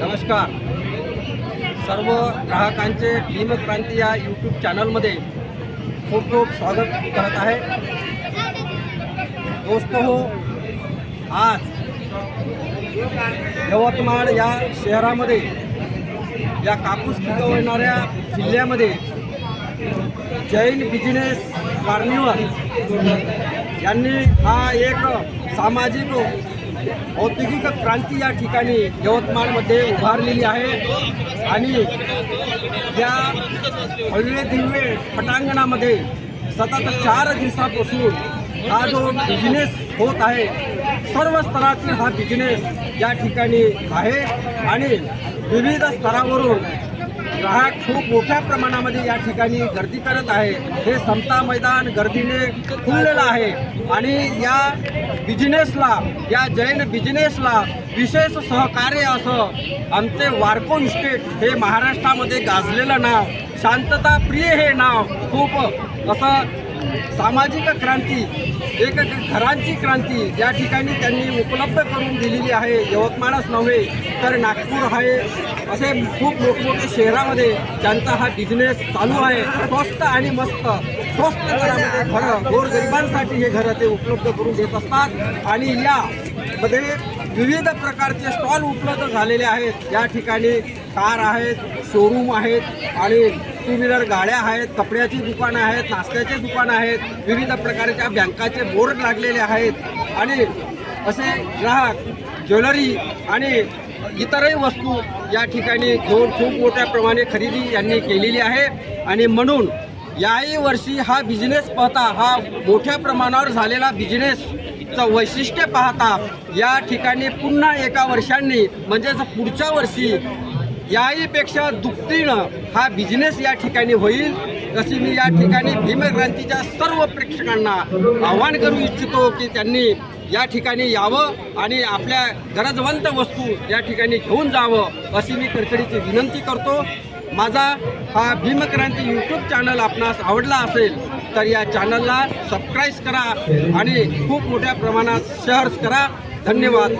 नमस्कार. सर्व ग्राहकांचे भीमक्रांती या यूट्यूब चॅनलमध्ये खूप खूप स्वागत करत आहे. दोस्त हो आज यवतमाळ या शहरामध्ये या कापूस पिकवणाऱ्या जिल्ह्यामध्ये जैन बिझनेस कार्निवल यांनी हा एक सामाजिक औद्योगिक क्रांती या ठिकाणी यवतमाळमध्ये उभारलेली आहे. आणि या हळवे दिवे पटांगणामध्ये सतत चार दिवसापासून हा जो बिझनेस होत आहे सर्व स्तरातील हा बिझनेस या ठिकाणी आहे. आणि विविध स्तरावरून ग्राहक खूप मोठ्या प्रमाणामध्ये या ठिकाणी गर्दी करत आहे. हे समता मैदान गर्दीने फुललेलं आहे. आणि या बिझनेसला या जैन बिझनेसला विशेष सहकार्य असं आमचे वारकोन स्टेट हे महाराष्ट्रामध्ये गाजलेलं नाव शांतता प्रिय हे नाव खूप असं सामाजिक क्रांती एक घरांची क्रांती या ठिकाणी त्यांनी उपलब्ध करून दिलेली आहे. यवतमाळच नव्हे तर नागपूर आहे. असे खूप मोठमोठे शहरामध्ये त्यांचा हा बिझनेस चालू आहे. स्वस्त आणि मस्त स्वस्त दरामध्ये घरं गोरगरिबांसाठी हे घरं ते उपलब्ध करून देत असतात. आणि यामध्ये विविध प्रकारचे स्टॉल उपलब्ध झालेले आहेत. या ठिकाणी कार आहेत शोरूम आहेत आणि टू व्हीलर गाड्या आहेत कपड्याची दुकानं आहेत नाश्त्याचे दुकानं आहेत विविध प्रकारच्या बँकाचे बोर्ड लागलेले आहेत. आणि असे ग्राहक ज्वेलरी आणि इतरही वस्तू या ठिकाणी घेऊन खूप मोठ्या प्रमाणे खरेदी यांनी केलेली आहे. आणि म्हणून याही वर्षी हा बिझनेस पाहता हा मोठ्या प्रमाणावर झालेला बिझनेसचं वैशिष्ट्य पाहता या ठिकाणी पुन्हा एका वर्षांनी म्हणजेच पुढच्या वर्षी याहीपेक्षा दुपटीनं हा बिझनेस या ठिकाणी होईल तशी मी या ठिकाणी भीमक्रांतीच्या सर्व प्रेक्षकांना आव्हान करू इच्छितो की त्यांनी या ठिकाणी यावं आणि आपल्या गरजवंत वस्तू या ठिकाणी घेऊन जावं अशी मी कडकडीची विनंती करतो. माझा हा भीमक्रांती यूट्यूब चॅनल आपणास आवडला असेल तर या चॅनलला सबस्क्राईब करा आणि खूप मोठ्या प्रमाणात शेअर्स करा. धन्यवाद.